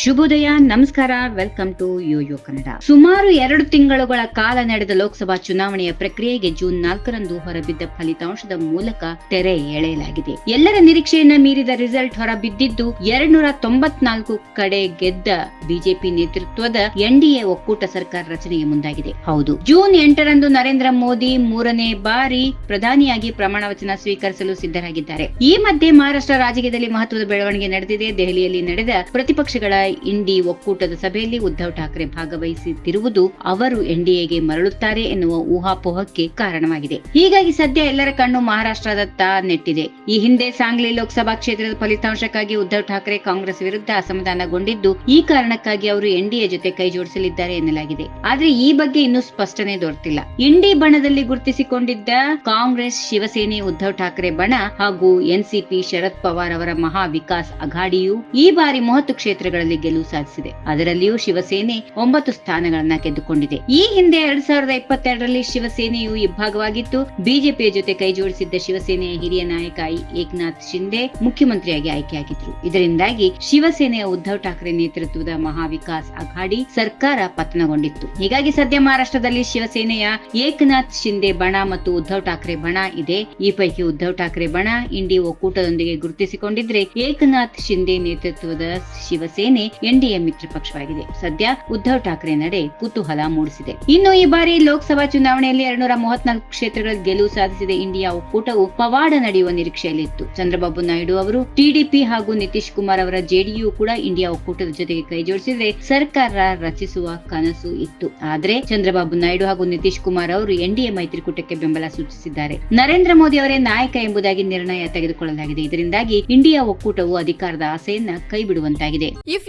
ಶುಭೋದಯ, ನಮಸ್ಕಾರ welcome to Yoyo Kannada ಸುಮಾರು ಎರಡು ತಿಂಗಳುಗಳ ಕಾಲ ನಡೆದ ಲೋಕಸಭಾ ಚುನಾವಣೆಯ ಪ್ರಕ್ರಿಯೆಗೆ ಜೂನ್ ನಾಲ್ಕರಂದು ಹೊರಬಿದ್ದ ಫಲಿತಾಂಶದ ಮೂಲಕ ತೆರೆ ಎಳೆಯಲಾಗಿದೆ. ಎಲ್ಲರ ನಿರೀಕ್ಷೆಯನ್ನ ಮೀರಿದ ರಿಸಲ್ಟ್ ಹೊರಬಿದ್ದಿದ್ದು ಎರಡ್ನೂರ ತೊಂಬತ್ನಾಲ್ಕು ಕಡೆ ಗೆದ್ದ ಬಿಜೆಪಿ ನೇತೃತ್ವದ ಎನ್ಡಿಎ ಒಕ್ಕೂಟ ಸರ್ಕಾರ ರಚನೆಗೆ ಮುಂದಾಗಿದೆ. ಹೌದು, ಜೂನ್ ಎಂಟರಂದು ನರೇಂದ್ರ ಮೋದಿ ಮೂರನೇ ಬಾರಿ ಪ್ರಧಾನಿಯಾಗಿ ಪ್ರಮಾಣ ವಚನ ಸ್ವೀಕರಿಸಲು ಸಿದ್ಧರಾಗಿದ್ದಾರೆ. ಈ ಮಧ್ಯೆ ಮಹಾರಾಷ್ಟ್ರ ರಾಜಕೀಯದಲ್ಲಿ ಮಹತ್ವದ ಬೆಳವಣಿಗೆ ನಡೆದಿದೆ. ದೆಹಲಿಯಲ್ಲಿ ನಡೆದ ಪ್ರತಿಪಕ್ಷಗಳ ಇಂಡಿ ಒಕ್ಕೂಟದ ಸಭೆಯಲ್ಲಿ ಉದ್ಧವ್ ಠಾಕ್ರೆ ಭಾಗವಹಿಸುತ್ತಿರುವುದು ಅವರು ಎನ್ಡಿಎಗೆ ಮರಳುತ್ತಾರೆ ಎನ್ನುವ ಊಹಾಪೋಹಕ್ಕೆ ಕಾರಣವಾಗಿದೆ. ಹೀಗಾಗಿ ಸದ್ಯ ಎಲ್ಲರ ಕಣ್ಣು ಮಹಾರಾಷ್ಟ್ರದತ್ತ ನೆಟ್ಟಿದೆ. ಈ ಹಿಂದೆ ಸಾಂಗ್ಲಿ ಲೋಕಸಭಾ ಕ್ಷೇತ್ರದ ಫಲಿತಾಂಶಕ್ಕಾಗಿ ಉದ್ಧವ್ ಠಾಕ್ರೆ ಕಾಂಗ್ರೆಸ್ ವಿರುದ್ಧ ಅಸಮಾಧಾನಗೊಂಡಿದ್ದು, ಈ ಕಾರಣಕ್ಕಾಗಿ ಅವರು ಎನ್ಡಿಎ ಜೊತೆ ಕೈ ಜೋಡಿಸಲಿದ್ದಾರೆ ಎನ್ನಲಾಗಿದೆ. ಆದ್ರೆ ಈ ಬಗ್ಗೆ ಇನ್ನೂ ಸ್ಪಷ್ಟನೆ ದೊರೆತಿಲ್ಲ. ಇಂಡಿ ಬಣದಲ್ಲಿ ಗುರುತಿಸಿಕೊಂಡಿದ್ದ ಕಾಂಗ್ರೆಸ್ ಶಿವಸೇನೆ ಉದ್ಧವ್ ಠಾಕ್ರೆ ಬಣ ಹಾಗೂ ಎನ್ಸಿಪಿ ಶರದ್ ಪವಾರ್ ಅವರ ಮಹಾ ವಿಕಾಸ್ ಅಘಾಡಿಯು ಈ ಬಾರಿ ಮೂವತ್ತು ಕ್ಷೇತ್ರಗಳಲ್ಲಿ ಗೆಲುವು ಸಾಧಿಸಿದೆ. ಅದರಲ್ಲಿಯೂ ಶಿವಸೇನೆ ಒಂಬತ್ತು ಸ್ಥಾನಗಳನ್ನ ಗೆದ್ದುಕೊಂಡಿದೆ. ಈ ಹಿಂದೆ ಎರಡ್ ಸಾವಿರದ ಇಪ್ಪತ್ತೆರಡರಲ್ಲಿ ಶಿವಸೇನೆಯು ಇಬ್ಬಾಗವಾಗಿತ್ತು ಬಿಜೆಪಿಯ ಜೊತೆ ಕೈಜೋಡಿಸಿದ್ದ ಶಿವಸೇನೆಯ ಹಿರಿಯ ನಾಯಕ ಏಕನಾಥ್ ಶಿಂದೆ ಮುಖ್ಯಮಂತ್ರಿಯಾಗಿ ಆಯ್ಕೆಯಾಗಿದ್ರು. ಇದರಿಂದಾಗಿ ಶಿವಸೇನೆಯ ಉದ್ಧವ್ ಠಾಕ್ರೆ ನೇತೃತ್ವದ ಮಹಾವಿಕಾಸ್ ಅಘಾಡಿ ಸರ್ಕಾರ ಪತನಗೊಂಡಿತ್ತು. ಹೀಗಾಗಿ ಸದ್ಯ ಮಹಾರಾಷ್ಟ್ರದಲ್ಲಿ ಶಿವಸೇನೆಯ ಏಕನಾಥ್ ಶಿಂದೆ ಬಣ ಮತ್ತು ಉದ್ಧವ್ ಠಾಕ್ರೆ ಬಣ ಇದೆ. ಈ ಪೈಕಿ ಉದ್ಧವ್ ಠಾಕ್ರೆ ಬಣ ಇಂಡಿ ಒಕ್ಕೂಟದೊಂದಿಗೆ ಗುರುತಿಸಿಕೊಂಡಿದ್ರೆ ಏಕನಾಥ್ ಶಿಂದೆ ನೇತೃತ್ವದ ಶಿವಸೇನೆ ಎನ್ಡಿಎ ಮಿತ್ರ ಪಕ್ಷವಾಗಿದೆ. ಸದ್ಯ ಉದ್ಧವ್ ಠಾಕ್ರೆ ನಡೆ ಕುತೂಹಲ ಮೂಡಿಸಿದೆ. ಇನ್ನು ಈ ಬಾರಿ ಲೋಕಸಭಾ ಚುನಾವಣೆಯಲ್ಲಿ ಎರಡ್ನೂರ ಮೂವತ್ನಾಲ್ಕು ಕ್ಷೇತ್ರಗಳಲ್ಲಿ ಗೆಲುವು ಸಾಧಿಸಿದ ಇಂಡಿಯಾ ಒಕ್ಕೂಟವು ಪವಾಡ ನಡೆಯುವ ನಿರೀಕ್ಷೆಯಲ್ಲಿತ್ತು. ಚಂದ್ರಬಾಬು ನಾಯ್ಡು ಅವರು ಟಿಡಿಪಿ ಹಾಗೂ ನಿತೀಶ್ ಕುಮಾರ್ ಅವರ ಜೆಡಿಯು ಕೂಡ ಇಂಡಿಯಾ ಒಕ್ಕೂಟದ ಜೊತೆಗೆ ಕೈಜೋಡಿಸಿದ್ರೆ ಸರ್ಕಾರ ರಚಿಸುವ ಕನಸು ಇತ್ತು. ಆದ್ರೆ ಚಂದ್ರಬಾಬು ನಾಯ್ಡು ಹಾಗೂ ನಿತೀಶ್ ಕುಮಾರ್ ಅವರು ಎನ್ಡಿಎ ಮೈತ್ರಿಕೂಟಕ್ಕೆ ಬೆಂಬಲ ಸೂಚಿಸಿದ್ದಾರೆ. ನರೇಂದ್ರ ಮೋದಿ ಅವರೇ ನಾಯಕ ಎಂಬುದಾಗಿ ನಿರ್ಣಯ ತೆಗೆದುಕೊಳ್ಳಲಾಗಿದೆ. ಇದರಿಂದಾಗಿ ಇಂಡಿಯಾ ಒಕ್ಕೂಟವು ಅಧಿಕಾರದ ಆಸೆಯನ್ನ ಕೈಬಿಡುವಂತಾಗಿದೆ. If